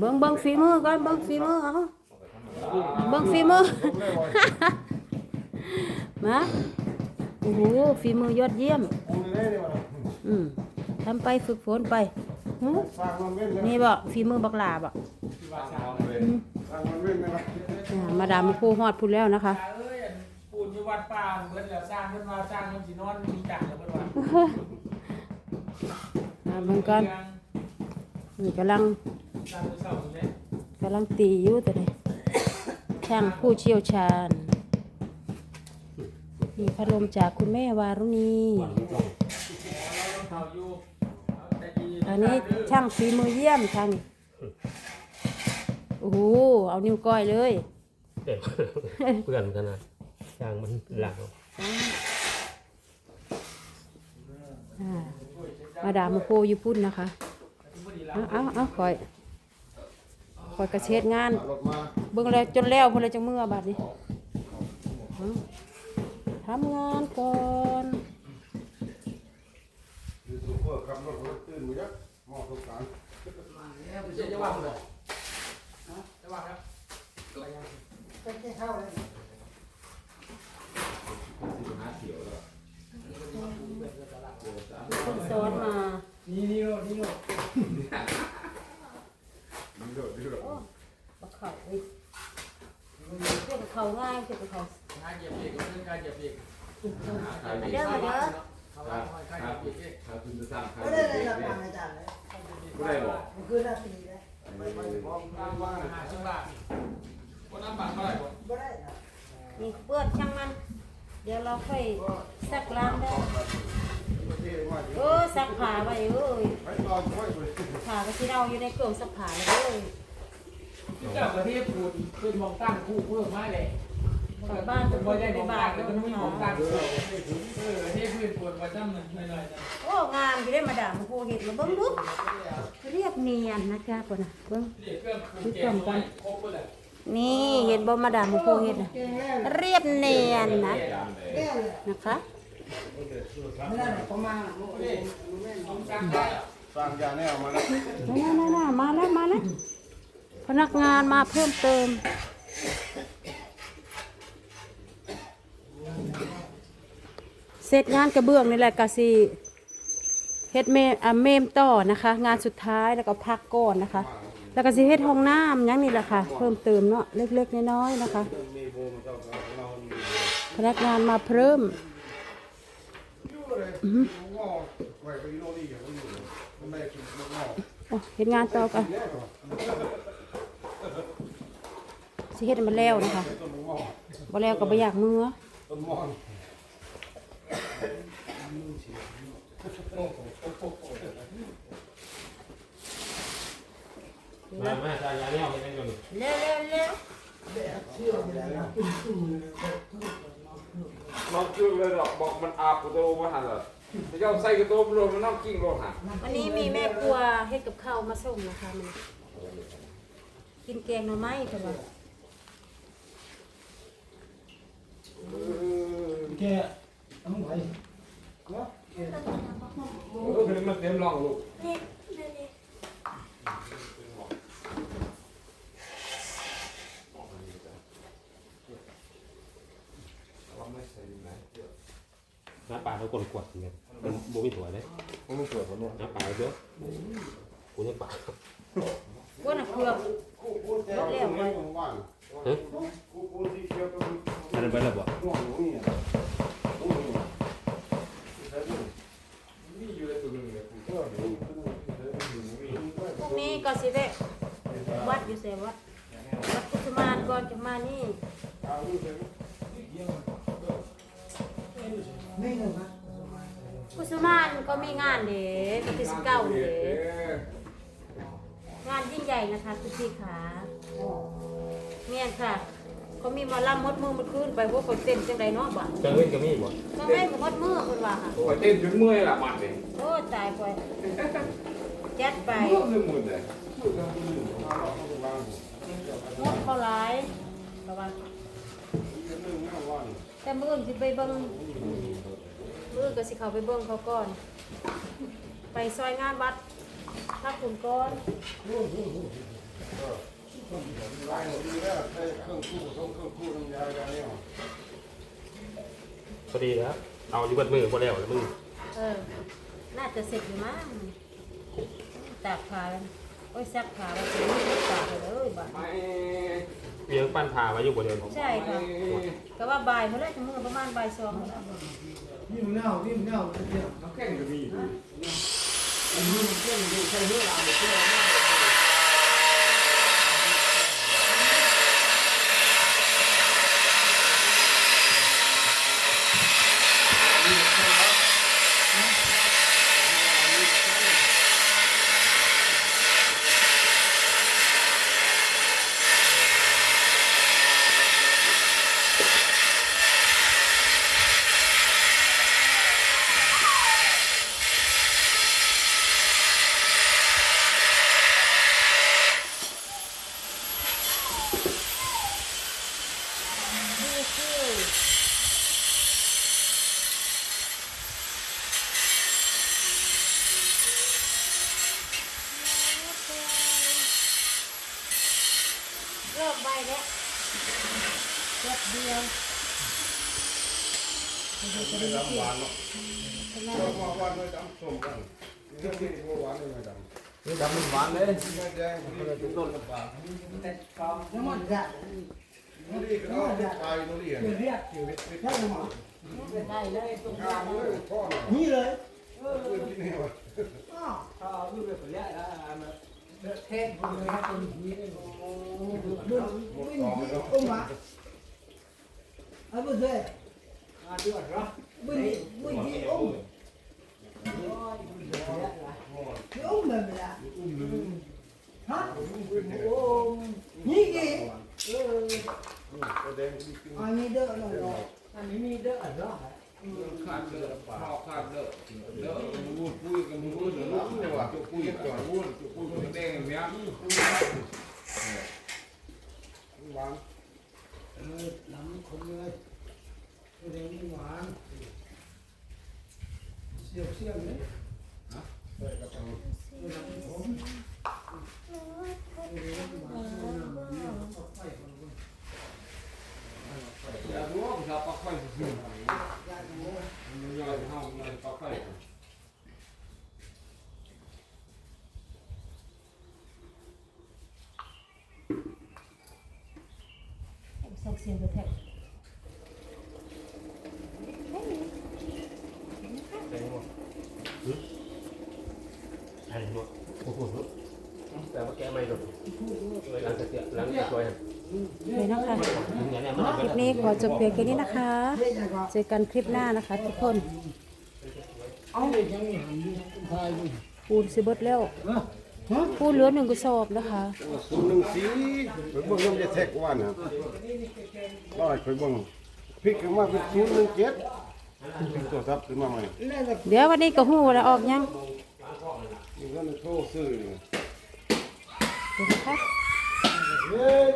เบิ่งเบิ่งฝีมือก่อนเบิ่งฝีมือเอาเบิ่งฝีมือมาโอ้โหฝีมือยอดเยี่ยมอืมทำไปฝึกฝนไปนี่บ่ฝีมือบักลาบ่ที่ว่าสร้างอืมาดามผู้ฮอดพูดแล้วนะคะปูนอยู่วัดป่าเพิ่นแล้วสร้างเพิ่นว่าสร้างเพิ่นสินอนมีจังแล้วเพิ่นว่าอ่าเบิ่งก่อน นี่กำลังสร้างเศร้าๆเลยกำลังตีอยู่ตัวนี้ช่างผู้เชี่ยวชาญ มีพัดลมจากคุณแม่วารุณีเขาอยู่แต่ดีอันนี้ช่างฝีมือเยี่ยมช่างนี่โอ้โหเอานิ้วก้อยเลยเด็กเพื่อนกันนะยางมันหลังอ่ามาดามมาโพอยู่พุ่นนะคะ เอาเอาเอาคอยคอยกระเช็ดงาน เบิ่งแล้วจนแล้วพุ่นเลยจังเมื่อบัดนี้ทำงานก่อนจะจะว่าบ่จะว่า ครับคนสอนมานี่นี่โลดนี่โลดบักเขาเว้ยเก็บเขาง่ายเก็บเขางานเหยียบเด็กเรื่องการเหยียบเด็กเด้อมาเด้อเขาว่าค่อยๆเหยียบเด็กถ้าคุณจะสร้างใครไม่ได้เลยรับฟังอาจารย์เลยไม่ได้บอกมันคือหน้าตีเลยว่าหาชิบบาทคนน้ำบาทเท่าไหร่บ่ไม่ได้นะนี่เปื้อนช่างมัน เดี๋ยวเราค่อยซักล้างได้ เออซักผ้าไว้เอ้ยผ้าก็สิเราอยู่ในเครื่องซักผ้าเลยเอ้ยที่เจ้าประเทศพูดเป็นมองตั้งคู่เพิ่มมาเลยกลับบ้านทุกคนไปบ้านแล้แล้ววมันมันมีหขอองมตั้งเออเทพพื้นปวดมาจ้ำหนึ่งหน่อยๆจ้ะโอ้งามอยู่ได้มาด่ามาโคเห็ดแล้วเบิ่งลุกเรียบเนียนนะจ๊ะคนน่ะเบิ่งเรียกเครื่องคูเกมไว้ครบเลยนี่เห็นบ่มาด่ามาโคเห็ดน่ะเก่งแล้วเรียบเนียนนะแก้วเลยนะคะ ไม่ได้หรอกประมาณต้องสั่งได้สร้างยาแนวมาแล้วน่มาแล้วมาแล้วพนักงานมาเพิ่มเติม เสร็จงานกระเบื้องนี่แหละกะสิเฮ็ดเมอะเมมต่อนะคะ งานสุดท้ายแล้วก็พักก่อนนะคะ แล้วก็สิเฮ็ดห้องน้ำยังนี่แหละค่ะ เพิ่มเติมเนาะเล็กๆน้อยๆนะคะ พนักงานมาเพิ่ม เลยงอไว้ไปโน่นนี่อย่างนี้อยู่มันไม่กินมันงอโอ้เฮ็ดงานต่อกันสิเฮ็ดมันแล้วนะคะบ่แล้วก็บ่อยากมือมามาตายาเนื้อเร็วเร็วเร็ว น้องชื่อเลยหรอกบอกมันอาบกุโตมาหันเหรอเจ้าใส่กุโตมันลงมันน้องกิ้งลงหันวันนี้มีแม่ครัวเฮ็ดกับข้าวมาส่งนะคะมันกินแกงหน่อไม้เพิ่นว่าแกต้องไหวเออคือมันเต็มร่องลูกน้า ปลาเขากดกวดเงี้ยมันบ่มีถั่วเลยมันสวยคนนี้น้าปลาเยอะกูจะปลาว่าน่ะเครื่องคู่คู่แก้วไม่ว่างเฮ้ยคู่คู่ที่เคี้ยวตรงมันเป็นแบบว่าง่วงนี่อะง่วงนี่นี่อยู่ในตัวนึงเลยคู่ก็เดี๋ยวพรุ่งนี้ก็สิได้วัดอยู่ไสวัดวัดกุสุมานก่อนจะมานี่ไม่หนึ่งนะ กุสุมานก็มีงานเด้วันที่19เด้งานยิ่งใหญ่นะคะทุกที่ขาแม่นค่ะเขามีหมาล่ำมดมือมดคืนไปพวกคนเต้นจังไดเนาะบ่จังเว้นก็มีบ่ก็ให้มดมือเพิ่นว่าค่ะโอ้ยเต้นจนเมื่อยละมันเลยโอ้ตายไปจัดไปเมื่อยหมดเลยงดเขาหลายระวังแต่มื้ออื่นสิไปเบิ่ง มื้ออื่นก็สิเข้าไปเบิ่งเขาก่อน ไปซอยงานวัดพักคุณก้อนลายดีแล้วใช้เครื่องคู่ส่งเครื่องคู่น้ำยาอย่างนี้พอดีแล้วเอาอยู่บัดมือพอแล้วแล้วมึงเออ น่าจะเสร็จอยู่มั้งตากผ้าแล้วโอ้ยซักผ้าแล้วถึงตากไปเลยบ่าไม่เวียงปั้นพามาอยู่บ่เดินใช่ค่ะก็ว่าบ่ายเมื่อไรจะมือประมาณบ่ายสองแล้ว นี่มันเน่านี่มันเน่าเดียน้ำแข็งก็มีนี่ เจ็บเดียวไม่ดำหวานเนาะว่าหวานไม่ดำส้มกันนี่ที่พวกหวานไม่ดำนี่ดำมันหวานเลยไม่แดงมันเป็นต้นลำบากน้ำมันจะนู่นนี่ก็เอาตายนู่นนี่เรียกเรียกแค่หมอได้เลยตรงข้าวเลยพ่อนี่เลยเพื่อนที่นี่วะอ้าวถ้าเอาลูกไปเปลี่ยนแล้วมันเทศเลยครับคนนี้บุญบุญอุ้มมาเอาบุญเลยมาด้วยเหรอบุญบุญที่อุ้มที่อุ้มเลยไม่ละฮะนี่กี่ก็แดงที่กินอันนี้เด้อหน่อยอันนี้มีเด้อเหรอขาดเลือดข้าวขาดเลือดเลือดมูดปุ้ยกับมูดเลือดนี่ว่ะจุปุ้ยก่อนมูดจุปุ้ยกับแดงอย่างเงี้ยหวาน เออหลังคนเลยเดี๋ยวนี้หวานเสียวเสียวเลย ใส่กระชังอย่าดูว่าจะปักไฟสิมันยาวห้ามมันปักไฟ ใส่เสียงกระแทกใส่หมดใส่หมดโอ้โหแต่ว่าแกไม่หรอกเลยหลังจากเสียหลังจากซอยหันเลยนะคะอย่างนี้มันคลิปนี้ขอจบเพียงแค่นี้นะคะ เจอกันคลิปหน้านะคะทุกคนเอาเลยยังมีหันอยู่ทายอยู่ปูนสิเบิดแล้ว ปูนเหลือหนึ่งกระสอบนะคะศูนย์หนึ่งสี่ไปเบิ่งน้ำจะแทกว่านะร้อยไปเบิ่งพลิกขึ้นมาเป็นศูนย์หนึ่งเจ็ดเป็นตัวทับขึ้นมาใหม่แล้วก็เดี๋ยววันนี้ก็หูแล้วออกยังนี่ก็โทรซื้อเดี๋ยวนะคะเฮ้ย